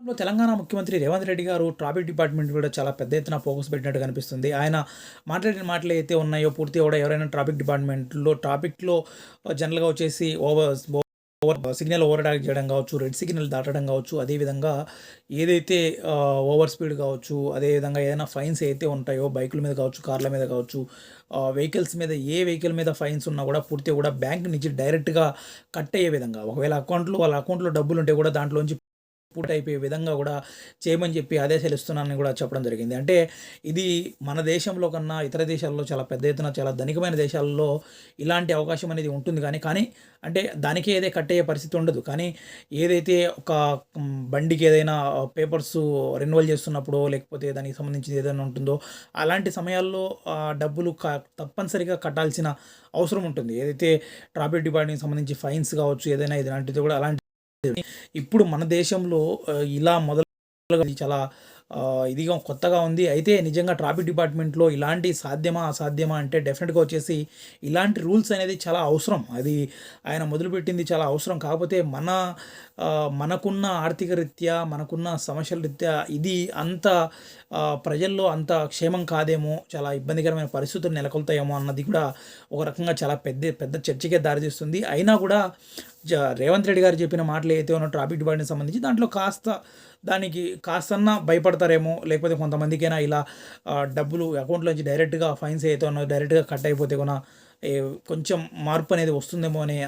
తెలంగాణ ముఖ్యమంత్రి రేవంత్ రెడ్డి గారు traffic department కూడా చాలా పెద్ద ఎత్తున ఫోకస్ పెట్టినట్టు కనిపిస్తుంది ఆయన మాట్లాడిన మాటలు అయితే ఉన్నాయో పూర్తిగా కూడా ఎవరైనా ట్రాఫిక్ డిపార్ట్మెంట్లో ట్రాఫిక్లో జనరల్గా వచ్చేసి over over signal over talk చేయడం కావచ్చు రెడ్ సిగ్నల్ దాటడం కావచ్చు అదేవిధంగా ఏదైతే ఓవర్ స్పీడ్ కావచ్చు అదేవిధంగా ఏదైనా ఫైన్స్ అయితే ఉంటాయో బైకుల మీద కావచ్చు కార్ల మీద కావచ్చు వెహికల్స్ మీద ఏ వెహికల్ మీద ఫైన్స్ ఉన్నా కూడా పూర్తిగా కూడా బ్యాంక్ నుంచి డైరెక్ట్గా కట్ అయ్యే విధంగా ఒకవేళ అకౌంట్లో వాళ్ళ అకౌంట్లో డబ్బులు ఉంటే కూడా దాంట్లోంచి పూర్తి అయిపోయే విధంగా కూడా చేయమని చెప్పి ఆదేశాలు ఇస్తున్నానని కూడా చెప్పడం జరిగింది. అంటే ఇది మన దేశంలో కన్నా ఇతర దేశాల్లో చాలా పెద్ద ఎత్తున చాలా ధనికమైన దేశాల్లో ఇలాంటి అవకాశం అనేది ఉంటుంది కానీ కానీ అంటే దానికి ఏదే కట్టయ్యే పరిస్థితి ఉండదు. కానీ ఏదైతే ఒక బండికి ఏదైనా పేపర్స్ రెన్యువల్ చేస్తున్నప్పుడు లేకపోతే దానికి సంబంధించి ఏదైనా ఉంటుందో అలాంటి సమయాల్లో డబ్బులు క తప్పనిసరిగా కట్టాల్సిన అవసరం ఉంటుంది. ఏదైతే ట్రాఫిక్ డిపార్ట్మెంట్కి సంబంధించి ఫైన్స్ కావచ్చు ఏదైనా ఇలాంటిది కూడా అలాంటి ఇప్పుడు మన దేశంలో ఇలా మొదలు చాలా ఇదిగా కొత్తగా ఉంది. అయితే నిజంగా ట్రాఫిక్ డిపార్ట్మెంట్లో ఇలాంటి సాధ్యమా అసాధ్యమా అంటే డెఫినెట్గా వచ్చేసి ఇలాంటి రూల్స్ అనేది చాలా అవసరం. అది ఆయన మొదలుపెట్టింది చాలా అవసరం. కాకపోతే మన మనకున్న ఆర్థిక రీత్యా మనకున్న సమస్యల రీత్యా ఇది అంత ప్రజల్లో అంత క్షేమం కాదేమో చాలా ఇబ్బందికరమైన పరిస్థితులు నెలకొల్తాయేమో అన్నది కూడా ఒక రకంగా చాలా పెద్ద పెద్ద చర్చకే దారితీస్తుంది. అయినా కూడా జ రేవంత్ రెడ్డి గారు చెప్పిన మాటలు ఏదైతే ఉన్న ట్రాఫిక్ డిపార్ట్మెంట్ సంబంధించి దాంట్లో కాస్త దానికి కాస్తన్నా పడతారేమో లేకపోతే కొంతమందికైనా ఇలా డబ్బులు అకౌంట్లోంచి డైరెక్ట్గా ఫైన్స్ అయితే డైరెక్ట్గా కట్ అయిపోతే కూడా కొంచెం మార్పు అనేది వస్తుందేమో అనే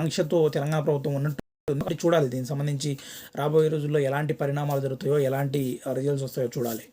ఆంక్షతో తెలంగాణ ప్రభుత్వం ఉన్నట్టు చూడాలి దీనికి సంబంధించి రాబోయే రోజుల్లో ఎలాంటి పరిణామాలు జరుగుతాయో ఎలాంటి రిజల్ట్స్ వస్తాయో చూడాలి.